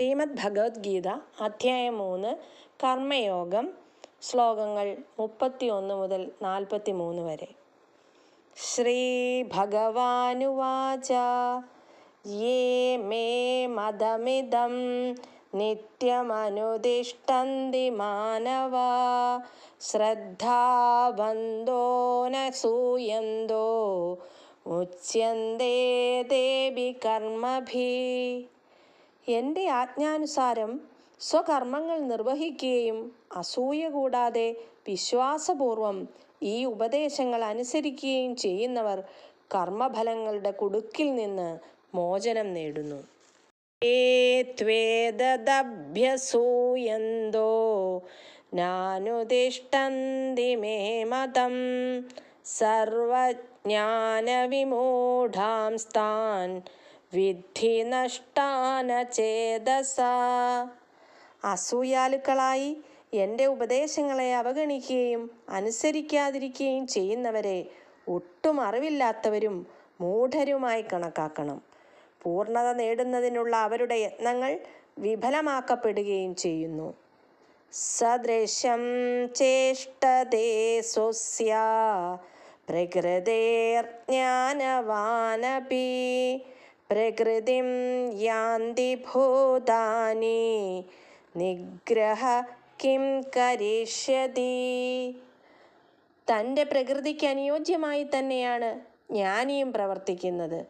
ശ്രീമദ് ഭഗവത്ഗീത അധ്യായം മൂന്ന് കർമ്മയോഗം ശ്ലോകങ്ങൾ മുപ്പത്തി ഒന്ന് മുതൽ നാൽപ്പത്തി മൂന്ന് വരെ. ശ്രീ ഭഗവാനുവാച യേ മേ മതമിതം നിത്യമനുതിഷ്ടന്തി മാനവ ശ്രദ്ധാബന്ധോ ന സൂയന്തോ ദേവി കർമ്മഭി. എന്റെ ആജ്ഞാനുസാരം സ്വകർമ്മങ്ങൾ നിർവഹിക്കുകയും അസൂയ കൂടാതെ വിശ്വാസപൂർവം ഈ ഉപദേശങ്ങൾ അനുസരിക്കുകയും ചെയ്യുന്നവർ കർമ്മഫലങ്ങളുടെ കുടുക്കിൽ നിന്ന് മോചനം നേടുന്നു. ഏ ത്വേദഭ്യസൂയന്തോ നാനുതിഷ്ടന്തി മേ മതം സർവജ്ഞാനവിമൂഢാംസ്താൻ വിദ്ധി നഷ്ടാന അസൂയാലുക്കളായി എന്റെ ഉപദേശങ്ങളെ അവഗണിക്കുകയും അനുസരിക്കാതിരിക്കുകയും ചെയ്യുന്നവരെ ഒട്ടും അറിവില്ലാത്തവരും മൂഢരുമായി കണക്കാക്കണം. പൂർണത നേടുന്നതിനുള്ള അവരുടെ യത്നങ്ങൾ വിഫലമാക്കപ്പെടുകയും ചെയ്യുന്നു. സദൃശം ചേഷ്ടതേ സ്വസ്യ. പ്രകൃതിർജ്ഞാനവാനപി പ്രകൃതിം യാന്തി ഭൂതാനി. നിഗ്രഹ കിം കരിഷ്യതി. തന്റെ പ്രകൃതിക്ക് അനുയോജ്യമായി തന്നെയാണ് ജ്ഞാനിയും പ്രവർത്തിക്കുന്നത്.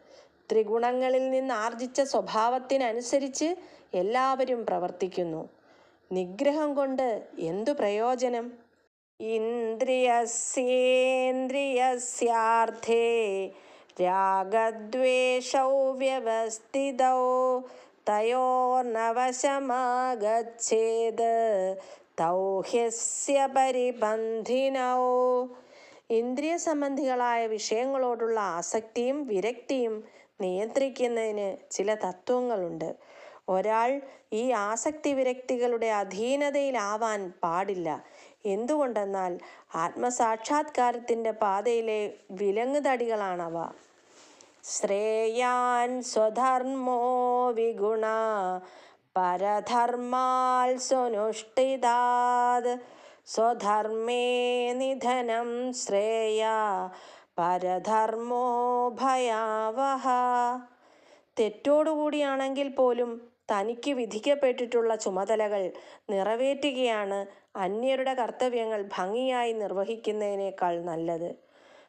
ത്രിഗുണങ്ങളിൽ നിന്ന് ആർജിച്ച സ്വഭാവത്തിനനുസരിച്ച് എല്ലാവരും പ്രവർത്തിക്കുന്നു. നിഗ്രഹം കൊണ്ട് എന്തു പ്രയോജനം? ഇന്ദ്രിയസ്യേന്ദ്രിയസ്യാർത്ഥേ രാഗദ്വേഷൗ വ്യവസ്ഥിതൗ. തയോർനവശമാഗച്ഛേത് തൗഹ്യസ്യ പരിബന്ധിനൗ. ഇന്ദ്രിയ സംബന്ധികളായ വിഷയങ്ങളോടുള്ള ആസക്തിയും വിരക്തിയും നിയന്ത്രിക്കുന്നതിന് ചില തത്വങ്ങളുണ്ട്. ഒരാൾ ഈ ആസക്തി വിരക്തികളുടെ അധീനതയിലാവാൻ പാടില്ല. എന്തുകൊണ്ടെന്നാൽ ആത്മസാക്ഷാത്കാരത്തിന്റെ പാതയിലെ വിലങ്ങുതടികളാണവ. ശ്രേയാൻ സ്വധർമ്മോ വിഗുണ പരധർമാൽ സ്വനുഷ്ഠിതാത്. സ്വധർമ്മേ നിധനം ശ്രേയ പരധർമ്മോ ഭയാവഹ. തെറ്റോടുകൂടിയാണെങ്കിൽ പോലും തനിക്ക് വിധിക്കപ്പെട്ടിട്ടുള്ള ചുമതലകൾ നിറവേറ്റുകയാണ് അന്യരുടെ കർത്തവ്യങ്ങൾ ഭംഗിയായി നിർവഹിക്കുന്നതിനേക്കാൾ നല്ലത്.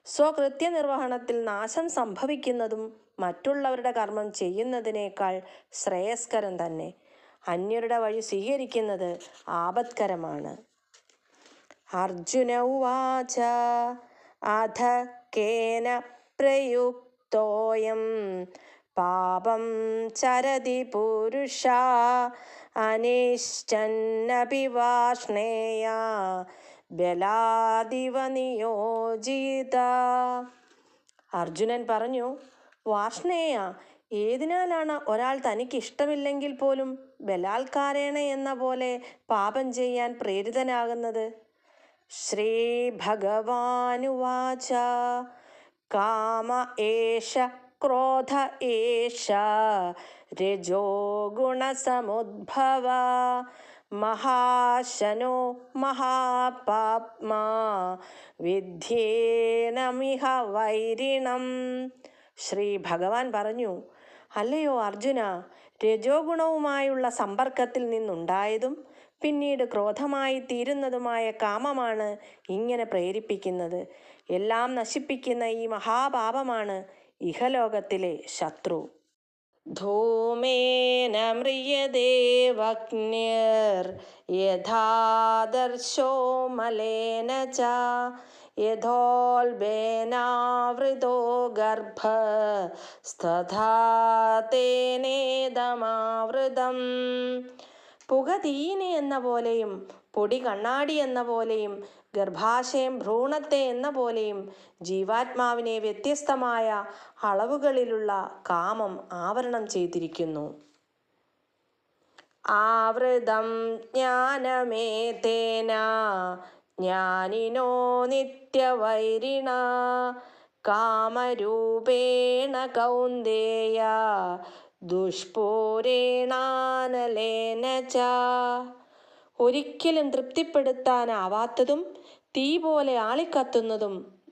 സ്വകൃത്യനിർവഹണത്തിൽ നാശം സംഭവിക്കുന്നതും മറ്റുള്ളവരുടെ കർമ്മം ചെയ്യുന്നതിനേക്കാൾ ശ്രേയസ്കരം തന്നെ. അന്യരുടെ വഴി സ്വീകരിക്കുന്നത് ആപത്കരമാണ്. അർജുന ഉവാച അധ കേന പ്രയുക്തോയം പാപം ചരതി പുരുഷ അനിശ്ചന്നപി വാഷ്ണേയ ബലാദിവ നിയോജിത അർജുനൻ പറഞ്ഞു വാഷ്ണേയ ഏതിനാലാണ് ഒരാൾ തനിക്ക് ഇഷ്ടമില്ലെങ്കിൽ പോലും ബലാത്കാരേണ എന്ന പോലെ പാപം ചെയ്യാൻ പ്രേരിതനാകുന്നത്? ശ്രീ ഭഗവാനുവാച കാമ ഏഷ ക്രോധ ഏഷ രജോ ഗുണസമുദ്ഭവ മഹാശനോ മഹാപാപ്മാ വിദ്യേനമിഹ വൈരിണം. ശ്രീ ഭഗവാൻ പറഞ്ഞു അല്ലയോ അർജുന രജോ ഗുണവുമായുള്ള സമ്പർക്കത്തിൽ നിന്നുണ്ടായതും പിന്നീട് ക്രോധമായി തീരുന്നതുമായ കാമമാണ് ഇങ്ങനെ പ്രേരിപ്പിക്കുന്നത്. എല്ലാം നശിപ്പിക്കുന്ന ഈ മഹാപാപമാണ് ഇഹലോകത്തിലെ ശത്രു. ധൂമേന മലേന ച യഥോൽബേനാവൃതോ ഗർഭ സ്ഥഥാ തേനേദമാവൃതം പുക തീനെ എന്ന പോലെയും പൊടി കണ്ണാടി എന്ന പോലെയും ഗർഭാശയം ഭ്രൂണത്തെ എന്ന പോലെയും ജീവാത്മാവിനെ വ്യത്യസ്തമായ അളവുകളിലുള്ള കാമം ആവരണം ചെയ്തിരിക്കുന്നു. ആവൃതം ജ്ഞാനമേതേന ജ്ഞാനിനോ നിത്യവൈരിണ കാമരൂപേണ കൗന്ദേയ ദുഷ്പൂരേണാനലേന ച. ഒരിക്കലും തൃപ്തിപ്പെടുത്താനാവാത്തതും തീ പോലെ ആളിക്കത്തുന്നതും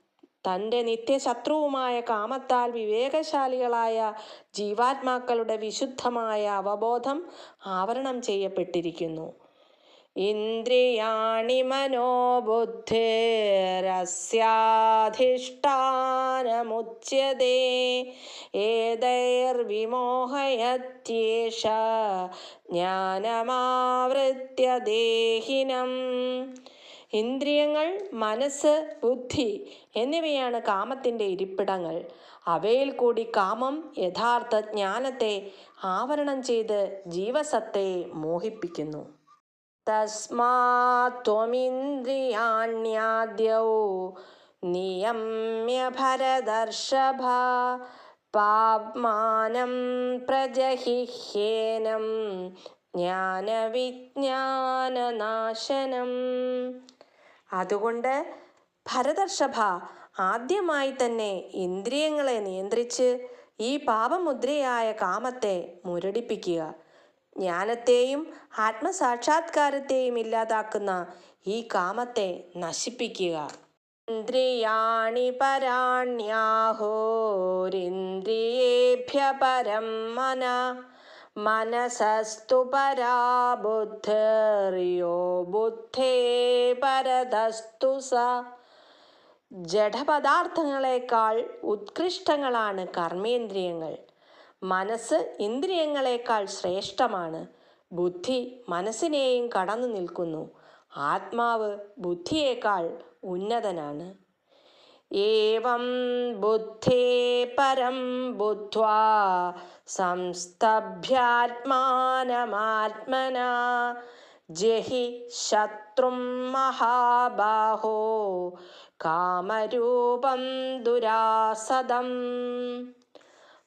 തന്റെ നിത്യശത്രുവുമായ കാമത്താൽ വിവേകശാലികളായ ജീവാത്മാക്കളുടെ വിശുദ്ധമായ അവബോധം ആവരണം ചെയ്യപ്പെട്ടിരിക്കുന്നു. ഇന്ദ്രിയാണി മനോബുദ്ധിരസ്യാധിഷ്ഠാനമുച്യതേ ഏതൈർവിമോഹയത്യേഷ ദേഹിനം ഇന്ദ്രിയങ്ങൾ മനസ്സ് ബുദ്ധി എന്നിവയാണ് കാമത്തിന്റെ ഇരിപ്പിടങ്ങൾ. അവയിൽ കൂടി കാമം യഥാർത്ഥ ജ്ഞാനത്തെ ആവരണം ചെയ്ത് ജീവസത്തെ മോഹിപ്പിക്കുന്നു. തസ്മാത്വമിന്ദ്രിയാണ്യാദ്യൗ നിയമ്യ ഭരതർഷഭ പാപ്മാനം പ്രജഹിഹ്യേനം ജ്ഞാനവിജ്ഞാനനാശനം. അതുകൊണ്ട് ഭരതർഷഭ ആദ്യമായി തന്നെ ഇന്ദ്രിയങ്ങളെ നിയന്ത്രിച്ച് ഈ പാപമുദ്രയായ കാമത്തെ മുരടിപ്പിക്കുക. ജ്ഞാനത്തെയും ആത്മസാക്ഷാത്കാരത്തെയും ഇല്ലാതാക്കുന്ന ഈ കാമത്തെ നശിപ്പിക്കുക. ഇന്ദ്രിയാണി പരാണ്യാഹോരിന്ദ്രിയേഭ്യ പരം മന മനസസ്തു പരാ ബുദ്ധിയോ ബുദ്ധേ പരതസ്തു സ. ജഡപദാർത്ഥങ്ങളെക്കാൾ ഉത്കൃഷ്ടങ്ങളാണ് കർമ്മേന്ദ്രിയങ്ങൾ. മനസ്സ് ഇന്ദ്രിയങ്ങളെക്കാൾ ശ്രേഷ്ഠമാണ്. ബുദ്ധി മനസ്സിനെയും കടന്നു നിൽക്കുന്നു ആത്മാവ് ബുദ്ധിയേക്കാൾ ഉന്നതനാണ്. ഏവം ബുദ്ധേ പരം ബുദ്ധ്വാ സംസ്തഭ്യാത്മാനമാത്മന ജഹി ശത്രും മഹാബാഹോ കാമരൂപം ദുരാസദം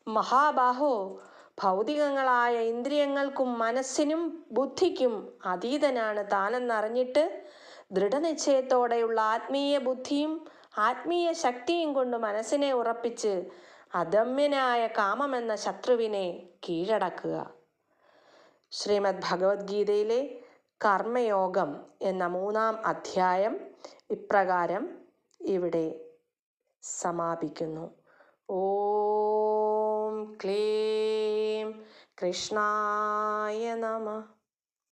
മഹാബാഹോ ഭൗതികങ്ങളായ ഇന്ദ്രിയങ്ങൾക്കും മനസ്സിനും ബുദ്ധിക്കും അതീതനാണ് താനെന്നറിഞ്ഞിട്ട് ദൃഢനിശ്ചയത്തോടെയുള്ള ആത്മീയ ബുദ്ധിയും ആത്മീയ ശക്തിയും കൊണ്ട് മനസ്സിനെ ഉറപ്പിച്ച് അദമ്യനായ കാമമെന്ന ശത്രുവിനെ കീഴടക്കുക. ശ്രീമദ് ഭഗവത്ഗീതയിലെ കർമ്മയോഗം എന്ന മൂന്നാം അധ്യായം ഇപ്രകാരം ഇവിടെ സമാപിക്കുന്നു. ഓം ക്ലീം കൃഷ്ണായ നമ.